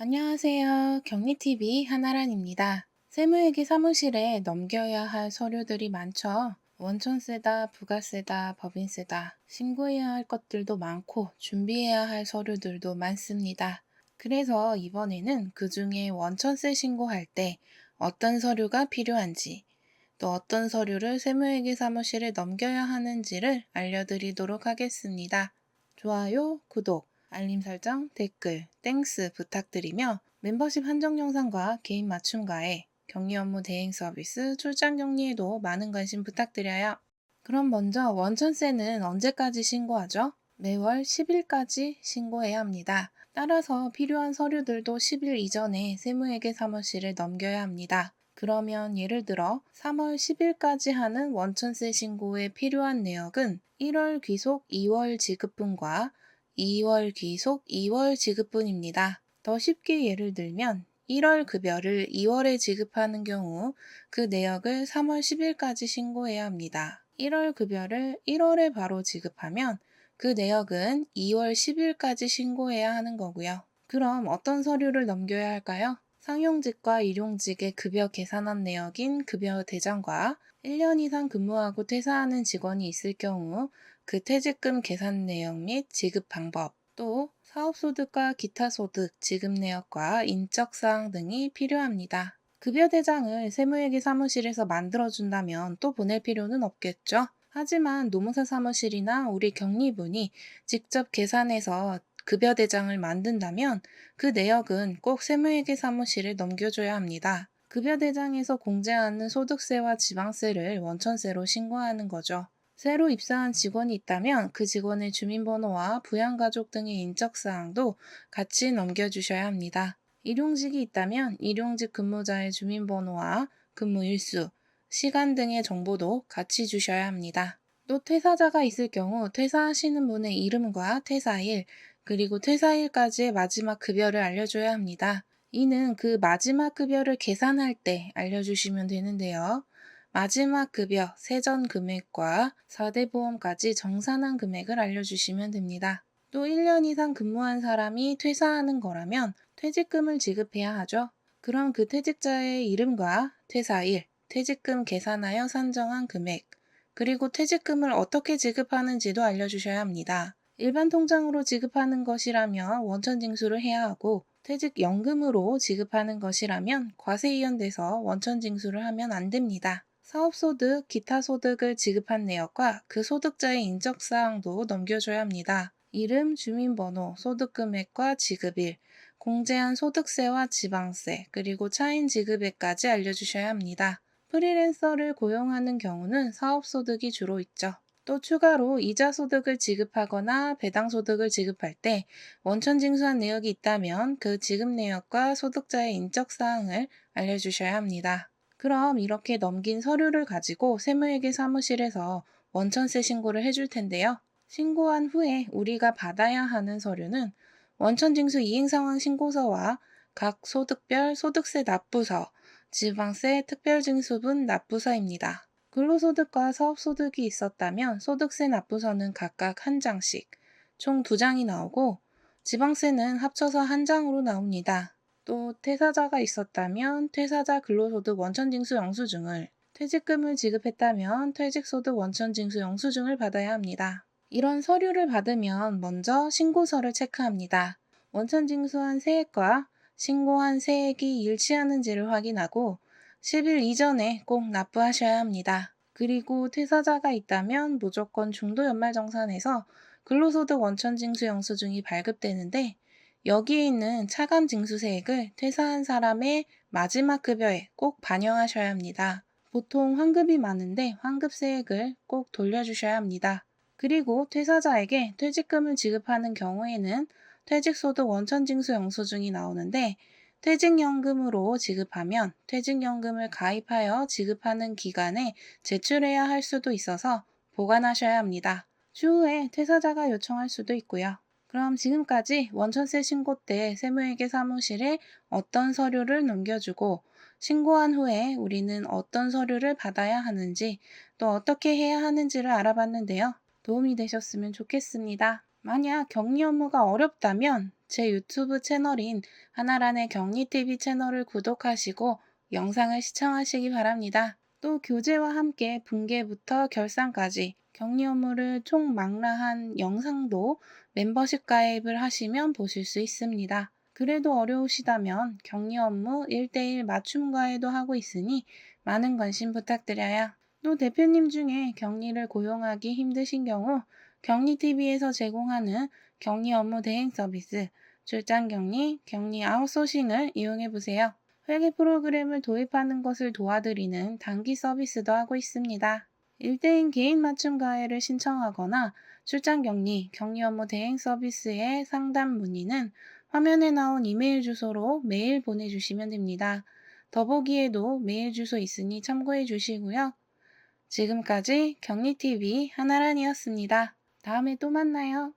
안녕하세요. 경리TV 한아란입니다. 세무회계 사무실에 넘겨야 할 서류들이 많죠. 원천세다, 부가세다, 법인세다, 신고해야 할 것들도 많고 준비해야 할 서류들도 많습니다. 그래서 이번에는 그 중에 원천세 신고할 때 어떤 서류가 필요한지, 또 어떤 서류를 세무회계 사무실에 넘겨야 하는지를 알려드리도록 하겠습니다. 좋아요, 구독, 알림 설정, 댓글, 땡스 부탁드리며 멤버십 한정 영상과 개인 맞춤과에 격리 업무 대행 서비스, 출장 격리에도 많은 관심 부탁드려요. 그럼 먼저 원천세는 언제까지 신고하죠? 매월 10일까지 신고해야 합니다. 따라서 필요한 서류들도 10일 이전에 세무회계 사무실에 넘겨야 합니다. 그러면 예를 들어 3월 10일까지 하는 원천세 신고에 필요한 내역은 1월 귀속 2월 지급분과 2월 귀속 2월 지급분입니다. 더 쉽게 예를 들면 1월 급여를 2월에 지급하는 경우 그 내역을 3월 10일까지 신고해야 합니다. 1월 급여를 1월에 바로 지급하면 그 내역은 2월 10일까지 신고해야 하는 거고요. 그럼 어떤 서류를 넘겨야 할까요? 상용직과 일용직의 급여 계산한 내역인 급여 대장과 1년 이상 근무하고 퇴사하는 직원이 있을 경우 그 퇴직금 계산 내역 및 지급 방법, 또 사업소득과 기타 소득 지급 내역과 인적사항 등이 필요합니다. 급여 대장을 세무회계 사무실에서 만들어준다면 또 보낼 필요는 없겠죠? 하지만 노무사 사무실이나 우리 격리분이 직접 계산해서 급여 대장을 만든다면 그 내역은 꼭 세무회계 사무실에 넘겨줘야 합니다. 급여 대장에서 공제하는 소득세와 지방세를 원천세로 신고하는 거죠. 새로 입사한 직원이 있다면 그 직원의 주민번호와 부양가족 등의 인적사항도 같이 넘겨주셔야 합니다. 일용직이 있다면 일용직 근무자의 주민번호와 근무 일수, 시간 등의 정보도 같이 주셔야 합니다. 또 퇴사자가 있을 경우 퇴사하시는 분의 이름과 퇴사일, 그리고 퇴사일까지의 마지막 급여를 알려줘야 합니다. 이는 그 마지막 급여를 계산할 때 알려주시면 되는데요. 마지막 급여, 세전 금액과 4대 보험까지 정산한 금액을 알려주시면 됩니다. 또 1년 이상 근무한 사람이 퇴사하는 거라면 퇴직금을 지급해야 하죠. 그럼 그 퇴직자의 이름과 퇴사일, 퇴직금 계산하여 산정한 금액, 그리고 퇴직금을 어떻게 지급하는지도 알려주셔야 합니다. 일반 통장으로 지급하는 것이라면 원천 징수를 해야 하고 퇴직연금으로 지급하는 것이라면 과세 이연돼서 원천 징수를 하면 안 됩니다. 사업소득, 기타 소득을 지급한 내역과 그 소득자의 인적사항도 넘겨줘야 합니다. 이름, 주민번호, 소득금액과 지급일, 공제한 소득세와 지방세, 그리고 차인 지급액까지 알려주셔야 합니다. 프리랜서를 고용하는 경우는 사업소득이 주로 있죠. 또 추가로 이자 소득을 지급하거나 배당 소득을 지급할 때 원천 징수한 내역이 있다면 그 지급 내역과 소득자의 인적 사항을 알려주셔야 합니다. 그럼 이렇게 넘긴 서류를 가지고 세무회계 사무실에서 원천세 신고를 해줄 텐데요. 신고한 후에 우리가 받아야 하는 서류는 원천징수 이행상황 신고서와 각 소득별 소득세 납부서, 지방세 특별징수분 납부서입니다. 근로소득과 사업소득이 있었다면 소득세 납부서는 각각 한 장씩, 총 두 장이 나오고 지방세는 합쳐서 한 장으로 나옵니다. 또 퇴사자가 있었다면 퇴사자 근로소득 원천징수 영수증을, 퇴직금을 지급했다면 퇴직소득 원천징수 영수증을 받아야 합니다. 이런 서류를 받으면 먼저 신고서를 체크합니다. 원천징수한 세액과 신고한 세액이 일치하는지를 확인하고 10일 이전에 꼭 납부하셔야 합니다. 그리고 퇴사자가 있다면 무조건 중도 연말정산에서 근로소득 원천징수 영수증이 발급되는데 여기에 있는 차감 징수세액을 퇴사한 사람의 마지막 급여에 꼭 반영하셔야 합니다. 보통 환급이 많은데 환급세액을 꼭 돌려주셔야 합니다. 그리고 퇴사자에게 퇴직금을 지급하는 경우에는 퇴직소득 원천징수 영수증이 나오는데 퇴직연금으로 지급하면 퇴직연금을 가입하여 지급하는 기간에 제출해야 할 수도 있어서 보관하셔야 합니다. 추후에 퇴사자가 요청할 수도 있고요. 그럼 지금까지 원천세 신고 때 세무회계 사무실에 어떤 서류를 넘겨주고 신고한 후에 우리는 어떤 서류를 받아야 하는지 또 어떻게 해야 하는지를 알아봤는데요. 도움이 되셨으면 좋겠습니다. 만약 격리 업무가 어렵다면 제 유튜브 채널인 하나란의 격리TV 채널을 구독하시고 영상을 시청하시기 바랍니다. 또 교재와 함께 분계부터 결산까지 격리 업무를 총 망라한 영상도 멤버십 가입을 하시면 보실 수 있습니다. 그래도 어려우시다면 격리 업무 1대1 맞춤 과외도 하고 있으니 많은 관심 부탁드려요. 또 대표님 중에 격리를 고용하기 힘드신 경우 격리TV에서 제공하는 격리 업무 대행 서비스, 출장 격리, 격리 아웃소싱을 이용해 보세요. 회계 프로그램을 도입하는 것을 도와드리는 단기 서비스도 하고 있습니다. 1대1 개인 맞춤 가해를 신청하거나 출장 격리, 격리 업무 대행 서비스의 상담 문의는 화면에 나온 이메일 주소로 메일 보내주시면 됩니다. 더보기에도 메일 주소 있으니 참고해 주시고요. 지금까지 격리TV 하나란이었습니다. 다음에 또 만나요.